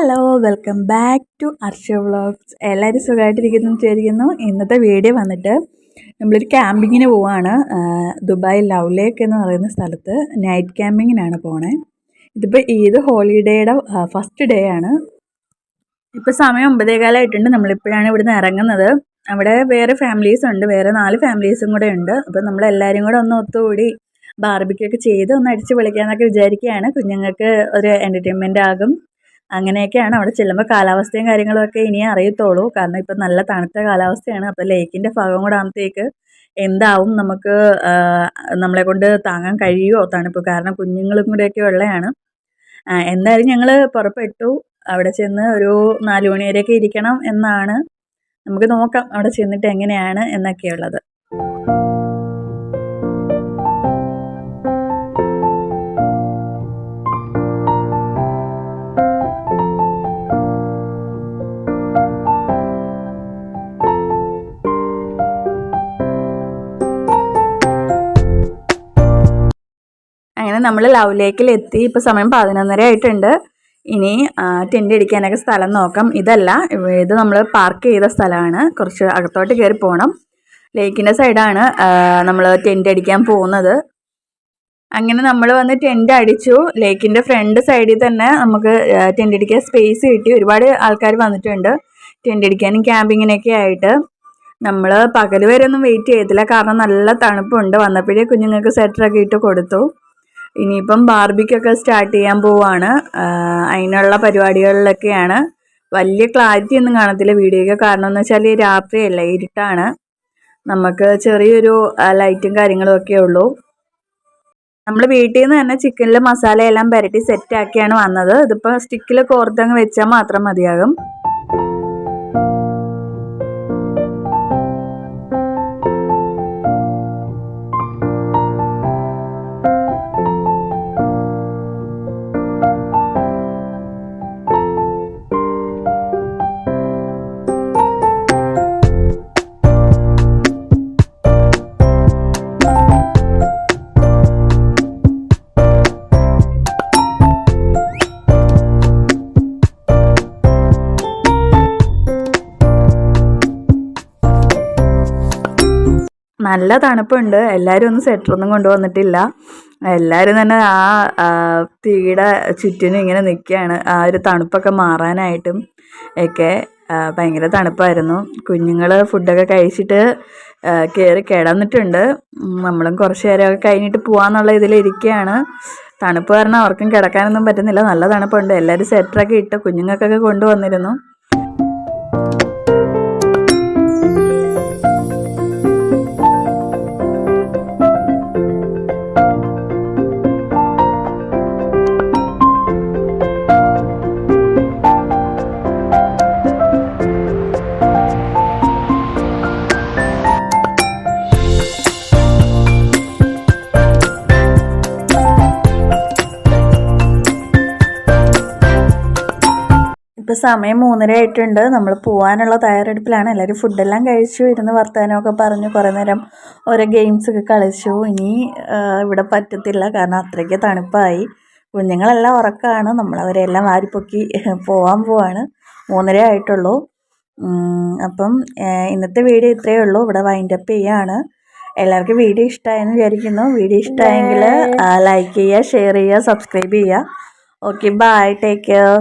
Hello welcome back to Arsha vlogs. എല്ലാവരും സുഖമായിട്ടിരിക്കുന്നു വിചാരിക്കുന്നു. ഇന്നത്തെ വീഡിയോ വന്നിട്ട് നമ്മളൊരു ക്യാമ്പിങ്ങിന് പോവാണ്. ദുബായ് ലവ് ലേക്ക് എന്ന് പറയുന്ന സ്ഥലത്ത് നൈറ്റ് ക്യാമ്പിങ്ങിനാണ് പോണേ. ഇതിപ്പോൾ ഈദ് ഹോളിഡേയുടെ ഫസ്റ്റ് ഡേ ആണ്. ഇപ്പോൾ സമയം ഒമ്പതേകാലമായിട്ടുണ്ട് നമ്മളിപ്പോഴാണ് ഇവിടുന്ന് ഇറങ്ങുന്നത്. അവിടെ വേറെ ഫാമിലീസ് ഉണ്ട്. വേറെ നാല് ഫാമിലീസും കൂടെ ഉണ്ട്. അപ്പോൾ നമ്മളെല്ലാവരും കൂടെ ഒന്ന് ഒത്തുകൂടി ബാർബിക്കൊക്കെ ചെയ്ത് ഒന്ന് അടിച്ച് പൊളിക്കാന്നൊക്കെ വിചാരിക്കുകയാണ് കുഞ്ഞുങ്ങൾക്ക് ഒരു എന്റർടൈൻമെന്റ് ആകും. അങ്ങനെയൊക്കെയാണ് അവിടെ ചെല്ലുമ്പോൾ കാലാവസ്ഥയും കാര്യങ്ങളൊക്കെ ഇനിയേ അറിയത്തുള്ളൂ. കാരണം ഇപ്പം നല്ല തണുത്ത കാലാവസ്ഥയാണ്. അപ്പോൾ ലേക്കിന്റെ ഭാഗം കൂടെ ആകുമ്പോഴത്തേക്ക് എന്താവും നമുക്ക് നമ്മളെ കൊണ്ട് താങ്ങാൻ കഴിയുമോ തണുപ്പ്? കാരണം കുഞ്ഞുങ്ങളും കൂടെയൊക്കെ ഉള്ളതാണ്. എന്തായാലും ഞങ്ങൾ പുറപ്പെട്ടു. അവിടെ ചെന്ന് ഒരു നാല് മണി വരെയൊക്കെ ഇരിക്കണം എന്നാണ്. നമുക്ക് നോക്കാം അവിടെ ചെന്നിട്ട് എങ്ങനെയാണ് എന്നൊക്കെയുള്ളത്. നമ്മൾ ലവ് ലേക്കിൽ എത്തി ഇപ്പോൾ സമയം പതിനൊന്നര ആയിട്ടുണ്ട്. ഇനി ടെന്റ് അടിക്കാനൊക്കെ സ്ഥലം നോക്കാം. ഇതല്ല ഇത് നമ്മൾ പാർക്ക് ചെയ്ത സ്ഥലമാണ്. കുറച്ച് അകത്തോട്ട് കയറി പോകണം ലേക്കിന്റെ സൈഡാണ് നമ്മൾ ടെന്റ് അടിക്കാൻ പോകുന്നത്. അങ്ങനെ നമ്മൾ വന്ന് ടെന്റ് അടിച്ചു. ലേക്കിന്റെ ഫ്രണ്ട് സൈഡിൽ തന്നെ നമുക്ക് ടെന്റ് അടിക്കാൻ സ്പേസ് കിട്ടി. ഒരുപാട് ആൾക്കാർ വന്നിട്ടുണ്ട്. ടെന്റ് അടിക്കാനും ക്യാമ്പിങ്ങിനൊക്കെ ആയിട്ട്. നമ്മൾ പകൽ വരെ ഒന്നും വെയിറ്റ് ചെയ്തില്ല. കാരണം നല്ല തണുപ്പുണ്ട്. വന്നപ്പോഴേ കുഞ്ഞുങ്ങൾക്ക് സ്വെറ്ററൊക്കെ ഇട്ട് കൊടുത്തു. ഇനിയിപ്പം ബാർബിക്കൊക്കെ സ്റ്റാർട്ട് ചെയ്യാൻ പോവാണ്. അതിനുള്ള പരിപാടികളിലൊക്കെയാണ്. വലിയ ക്ലാരിറ്റി ഒന്നും കാണത്തില്ല. വീഡിയോയ്ക്ക് കാരണം എന്ന് വെച്ചാൽ രാത്രിയല്ല ഇരുട്ടാണ്. നമുക്ക് ചെറിയൊരു ലൈറ്റും കാര്യങ്ങളും ഒക്കെ ഉള്ളൂ. നമ്മൾ വീട്ടിൽ നിന്ന് തന്നെ ചിക്കനിൽ മസാലയെല്ലാം പുരട്ടി സെറ്റാക്കിയാണ് വന്നത്. ഇതിപ്പോൾ സ്റ്റിക്കിൽ കോർത്തങ്ങ് വെച്ചാൽ മാത്രം മതിയാകും. നല്ല തണുപ്പുണ്ട് എല്ലാവരും ഒന്നും സ്വെറ്ററൊന്നും കൊണ്ടുവന്നിട്ടില്ല. എല്ലാവരും തന്നെ ആ തീയുടെ ചുറ്റിനും ഇങ്ങനെ നിൽക്കുകയാണ് ആ ഒരു തണുപ്പൊക്കെ മാറാനായിട്ടും ഒക്കെ ഭയങ്കര തണുപ്പായിരുന്നു. കുഞ്ഞുങ്ങൾ ഫുഡൊക്കെ കഴിച്ചിട്ട് കയറി കിടന്നിട്ടുണ്ട്. നമ്മളും കുറച്ച് നേരമൊക്കെ കഴിഞ്ഞിട്ട് പോകാന്നുള്ള ഇതിലിരിക്കുകയാണ് തണുപ്പ് കാരണം അവർക്കും കിടക്കാനൊന്നും പറ്റുന്നില്ല. നല്ല തണുപ്പുണ്ട് എല്ലാവരും സ്വെറ്ററൊക്കെ ഇട്ട് കുഞ്ഞുങ്ങൾക്കൊക്കെ കൊണ്ടുവന്നിരുന്നു. ഇപ്പം സമയം മൂന്നര ആയിട്ടുണ്ട്. നമ്മൾ പോകാനുള്ള തയ്യാറെടുപ്പിലാണ്. എല്ലാവരും ഫുഡെല്ലാം കഴിച്ചു ഇരുന്ന് വർത്തമാനമൊക്കെ പറഞ്ഞു കുറേ നേരം ഓരോ ഗെയിംസൊക്കെ കളിച്ചു. ഇനി ഇവിടെ പറ്റത്തില്ല. കാരണം അത്രയ്ക്ക് തണുപ്പായി. കുഞ്ഞുങ്ങളെല്ലാം ഉറക്കമാണ് നമ്മളവരെല്ലാം വാരിപ്പൊക്കി പോകാൻ പോവാണ്. മൂന്നര ആയിട്ടുള്ളൂ. അപ്പം ഇന്നത്തെ വീഡിയോ ഇത്രയേ ഉള്ളൂ. ഇവിടെ വൈൻഡ് അപ്പ് ചെയ്യാണ്. എല്ലാവർക്കും വീഡിയോ ഇഷ്ടമായെന്ന് വിചാരിക്കുന്നു. വീഡിയോ ഇഷ്ടമായെങ്കിൽ ലൈക്ക് ചെയ്യുക ഷെയർ ചെയ്യുക സബ്സ്ക്രൈബ് ചെയ്യുക. Okay bye take care